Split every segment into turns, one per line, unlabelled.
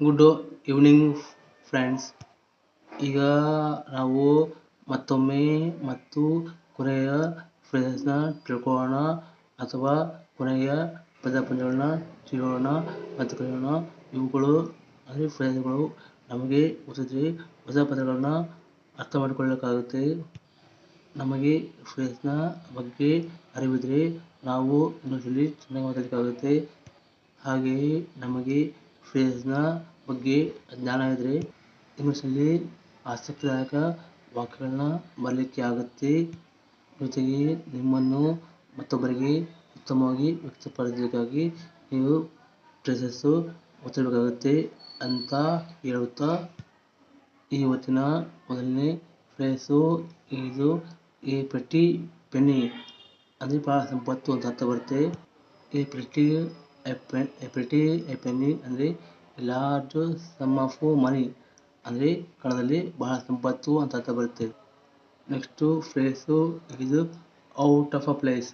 Good evening friends ಈಗ ನಾವು ಮತ್ತೊಮ್ಮೆ ಮತ್ತು ಕೊನೆಯ ಫ್ರೆಂಡ್ಸ್ನ ತಿಳ್ಕೊಳ್ಳೋಣ ಅಥವಾ ಕೊನೆಯ ಪದಪುಂಜಗಳನ್ನ ತಿಳಿಯೋಣ ಮತ್ತು ಕಲಿಯೋಣ. ಇವುಗಳು ಅಂದರೆ ಫ್ರೆಂಡ್ಸ್ಗಳು ನಮಗೆ ಗೊತ್ತಿದ್ರೆ ಹೊಸ ಪದಗಳನ್ನ ಅರ್ಥ ಮಾಡಿಕೊಳ್ಳಲಿಕ್ಕಾಗುತ್ತೆ ನಮಗೆ ಫ್ರೆಂಡ್ಸ್ನ ಬಗ್ಗೆ ಅರಿವಿದ್ರೆ ನಾವು ಇಂಗ್ಲೀಷಲ್ಲಿ ಚೆನ್ನಾಗಿ ಮಾತಾಡಲಿಕ್ಕಾಗುತ್ತೆ. ಹಾಗೆಯೇ ನಮಗೆ ಫ್ರೇಸ್ನ ಬಗ್ಗೆ ಜ್ಞಾನ ಇದ್ದರೆ ಇಂಗ್ಲೀಷಲ್ಲಿ ಆಸಕ್ತಿದಾಯಕ ವಾಕ್ಯಗಳನ್ನ ಬರೀಲಿಕ್ಕೆ ಆಗುತ್ತೆ. ಜೊತೆಗೆ ನಿಮ್ಮನ್ನು ಮತ್ತೊಬ್ಬರಿಗೆ ಉತ್ತಮವಾಗಿ ವ್ಯಕ್ತಪಡಿಸಲಿಕ್ಕಾಗಿ ನೀವು ಫ್ರೇಸಸ್ಸು ಗೊತ್ತಿರಬೇಕಾಗುತ್ತೆ ಅಂತ ಹೇಳುತ್ತಾ ಇವತ್ತಿನ ಮೊದಲನೇ ಫ್ರೇಸು ಇದು ಎ ಪೆಟ್ಟಿ ಪೆನ್ನಿ ಅಂದರೆ ಭಾಳ ಸಂಪತ್ತು ಅಂತ ಅರ್ಥ ಬರುತ್ತೆ. ಎ ಪೆಟ್ಟಿ ಎ ಎಪೆನಿ ಅಂದ್ರೆ ಲಾರ್ಜ್ ಸಮ್ ಆಫ್ ಮನಿ ಅಂದರೆ ಕನ್ನಡದಲ್ಲಿ ಬಹಳ ಸಂಪತ್ತು ಅಂತ ಅರ್ಥ ಬರುತ್ತೆ. ನೆಕ್ಸ್ಟು ಫ್ರೇಸು ಇದು out of a place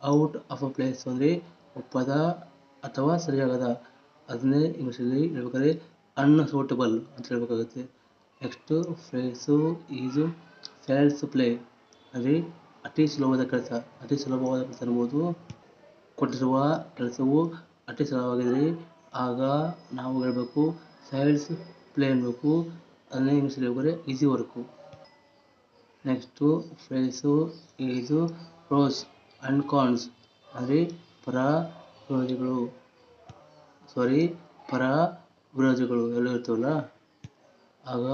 out of a place ಅಂದರೆ ಒಪ್ಪದ ಅಥವಾ ಸರಿಯಾಗದ. ಅದನ್ನೇ ಇಂಗ್ಲೀಷಲ್ಲಿ ಹೇಳ್ಬೇಕಾದ್ರೆ ಅನ್ಸೂಟಬಲ್ ಅಂತ ಹೇಳ್ಬೇಕಾಗುತ್ತೆ. Next phrase is child's play ಅಂದರೆ ಅತಿ ಸುಲಭವಾದ ಕೆಲಸ. ಅತಿ ಸುಲಭವಾದ ಕೆಲಸ ಅನ್ಬೋದು ಕೊಟ್ಟಿರುವ ಕೆಲಸವು ಅತಿ ಸರಳವಾಗಿದ್ದರೆ ಆಗ ನಾವು ಹೇಳಬೇಕು ಸೈಡ್ಸ್ ಪ್ಲೇ ಅನ್ಬೇಕು ಅದನ್ನೇ ಇಂಗ್ಲೀಷಲ್ಲಿ ಹೇಳ್ಬೇಕಾದ್ರೆ easy work next phrase is pros and cons ಅಂದರೆ ಪರ ವಿರೋಧಿಗಳು ಸಾರಿ ಪರ ವಿರೋಧಿಗಳು ಎಲ್ಲ ಇರ್ತವಲ್ಲ? ಆಗ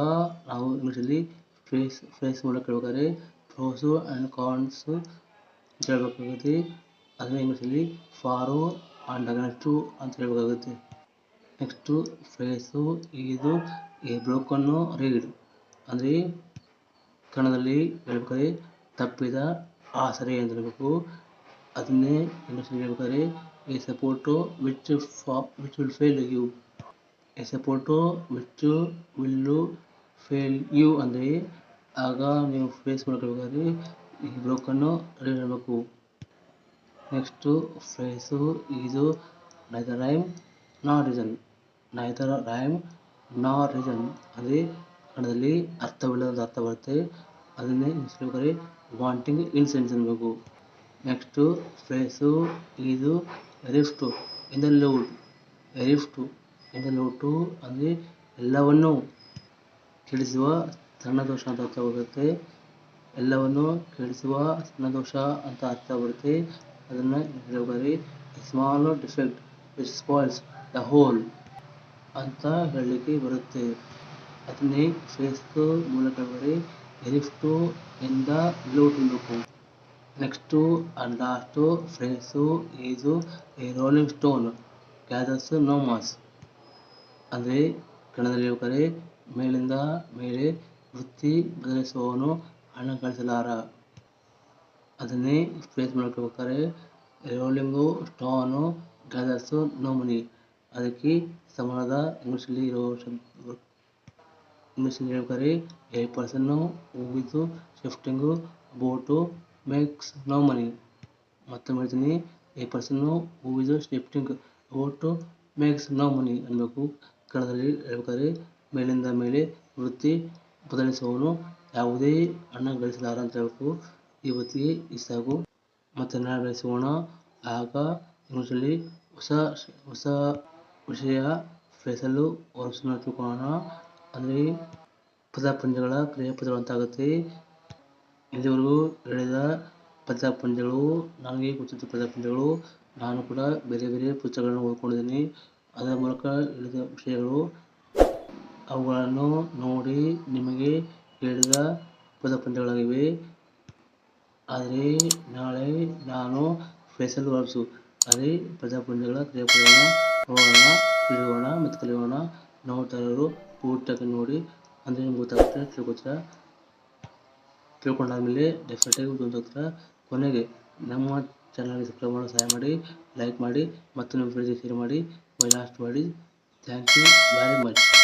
ನಾವು ಇಂಗ್ಲೀಷಲ್ಲಿ ಫ್ರೇಸ್ ಫ್ರೇಸ್ ಮೂಲಕ ಹೇಳ್ಬೇಕಾದ್ರೆ ಪ್ರೋಸು ಆ್ಯಂಡ್ ಕಾನ್ಸು ಅಂತ ಹೇಳ್ಬೇಕಾಗುತ್ತೆ. ಅದನ್ನೇ ಇಂಗ್ಲೀಷಲ್ಲಿ ಫಾರು ಆ್ಯಂಡ್ ಅಗೇನ್ಸ್ಟು ಅಂತ ಹೇಳಬೇಕಾಗುತ್ತೆ. ನೆಕ್ಸ್ಟು ಫೇಸು ಇದು ಎ ಬ್ರೋಕನ್ನು ರೀಡ್. ಅಂದರೆ ಕನ್ನಡದಲ್ಲಿ ಹೇಳ್ಬೇಕಾದ್ರೆ ತಪ್ಪಿದ ಆಸರೆ ಅಂತ ಹೇಳಬೇಕು. ಅದನ್ನೇ ಇಂಗ್ಲೀಷಲ್ಲಿ ಹೇಳ್ಬೇಕಾದ್ರೆ ಎ ಸಪೋರ್ಟು ವಿಚ್ ಫಾ which will fail you. A support which will fail you ಅಂದರೆ ಆಗ ನೀವು ಫೇಸ್ ಮಾಡ್ಕೊಳ್ಬೇಕಾದ್ರೆ ಈ ಬ್ರೋಕನ್ನು ರೀಡ್ ಮಾಡಬೇಕು ನೆಕ್ಸ್ಟು ಫ್ರೇಸು ಇದು neither rhyme nor reason neither rhyme nor reason ಅಂದರೆ ಕನ್ನಡದಲ್ಲಿ ಅರ್ಥವಿಲ್ಲದ ಅರ್ಥ ಬರುತ್ತೆ. ಅದನ್ನೇ ಹೇಳ್ಬೇಕಾದ್ರೆ ವಾಂಟಿಂಗ್ ಇನ್ ಸೆನ್ಸ್ ಅನ್ಬೇಕು. ನೆಕ್ಸ್ಟು ಫ್ರೇಸು ಇದು rift in the lute rift in the lute ಅಂದರೆ ಎಲ್ಲವನ್ನೂ ಕೇಳಿಸುವ ಸಣ್ಣ ದೋಷ ಅಂತ ಅರ್ಥ ಬರುತ್ತೆ. ಎಲ್ಲವನ್ನು ಕೇಳಿಸುವ ಸಣ್ಣ ದೋಷ ಅಂತ ಅರ್ಥ ಬರುತ್ತೆ. ಅದನ್ನು ಬರೀ small defect which spoils the whole ಅಂತ ಹೇಳಲಿಕ್ಕೆ ಬರುತ್ತೆ. ಅದನ್ನೇ ಫ್ರೇಸ್ದು ಮೂಲಕ ಬರೀ a rift in the lute next and last phrase is a rolling stone gathers no moss ಅಂದರೆ ಕನ್ನಡದಲ್ಲಿ ಯುವಕರೇ ಮೇಲಿಂದ ಮೇಲೆ ವೃತ್ತಿ ಬದಲಿಸುವವನು ಹಣ ಗಳಿಸಲಾರ. ಅದನ್ನೇ ಸ್ಪೇಸ್ ಮೂಲಕ ಹೇಳ್ಬೇಕಾದ್ರೆ ರೋಲಿಂಗು ಸ್ಟೋನು ಗ್ಯಾದರ್ಸು ನೋಮನಿ ಅದಕ್ಕೆ ಸಮಾನದ ಇಂಗ್ಲೀಷಲ್ಲಿ ಇರೋ ಶಬ್ದ ಇಂಗ್ಲೀಷಲ್ಲಿ ಹೇಳ್ಬೇಕಾದ್ರೆ a person who is shifting boat makes no money ಮತ್ತೊಮ್ಮೆ ಹೇಳ್ತೀನಿ a person who is shifting boat makes no money ಅನ್ನಬೇಕು. ಕನ್ನಡದಲ್ಲಿ ಹೇಳ್ಬೇಕಾದ್ರೆ ಮೇಲಿಂದ ಮೇಲೆ ವೃತ್ತಿ ಬದಲಿಸುವವನು ಯಾವುದೇ ಹಣ ಗಳಿಸಲಾರ ಅಂತ ಹೇಳ್ಬೇಕು. ಇವತ್ತಿಗೆ ಇಷ್ಟಾಗು ಮತ್ತೆ ನಾಳೆ ಬೆಳೆಸೋಣ ಆಗ ಇಂಗ್ಲೀಷಲ್ಲಿ ಹೊಸ ಹೊಸ ವಿಷಯ ಫ್ರೇಸಲ್ಲೂ ವರ್ಡ್ಸನ್ನ ತಿಳ್ಕೊಳ್ಳೋಣ ಅಂದರೆ ಪದಪುಂಜಗಳ ಕ್ರಿಯಾಪದಗಳು ಅಂತ ಆಗುತ್ತೆ. ಇಲ್ಲಿವರೆಗೂ ಹೇಳಿದ ಪದಪುಂಜಗಳು ನನಗೆ ಗೊತ್ತಿದ್ದ ಪದಪುಂಜಗಳು ನಾನು ಕೂಡ ಬೇರೆ ಬೇರೆ ಪುಸ್ತಕಗಳನ್ನು ಓದ್ಕೊಂಡಿದ್ದೀನಿ. ಅದರ ಮೂಲಕ ಹೇಳಿದ ವಿಷಯಗಳು, ಅವುಗಳನ್ನು ನೋಡಿ ನಿಮಗೆ ಹೇಳಿದ ಪದಪುಂಜಗಳಾಗಿವೆ ಆದರೆ ನಾಳೆ ನಾನು ಫೆಸಲ್ ವರ್ಬ್ಸು ಅದೇ ಪದಪುಂಜಗಳ ಕ್ರಿಯಾಪದಗಳನ್ನ ನೋಡೋಣ, ತಿಳಿಯೋಣ, ಮತ್ತು ಕಲಿಯೋಣ. ನೋಡ್ತಾ ಇರೋರು ಪೂರ್ತಿಯಾಗಿ ನೋಡಿ, ಅಂದರೆ ನಿಮ್ಗೆ ಗೊತ್ತಾಗುತ್ತೆ ತಿಳ್ಕೊತೀರ ತಿಳ್ಕೊಂಡಾದ್ಮೇಲೆ ಡೆಫಿನೆಟಾಗಿ ಗೊತ್ತಾಗ್ತೀರ ಕೊನೆಗೆ ನಮ್ಮ ಚಾನಲ್ಗೆ ಸಬ್ಸ್ಕ್ರೈಬ್ ಮಾಡೋ ಸಹಾಯ ಮಾಡಿ ಲೈಕ್ ಮಾಡಿ, ಮತ್ತು ನಿಮ್ಮ ಫ್ರೆಂಡ್ಸಿಗೆ ಶೇರ್ ಮಾಡಿ ಲಾಸ್ಟ್ ಮಾಡಿ ಥ್ಯಾಂಕ್ ಯು ವೆರಿ ಮಚ್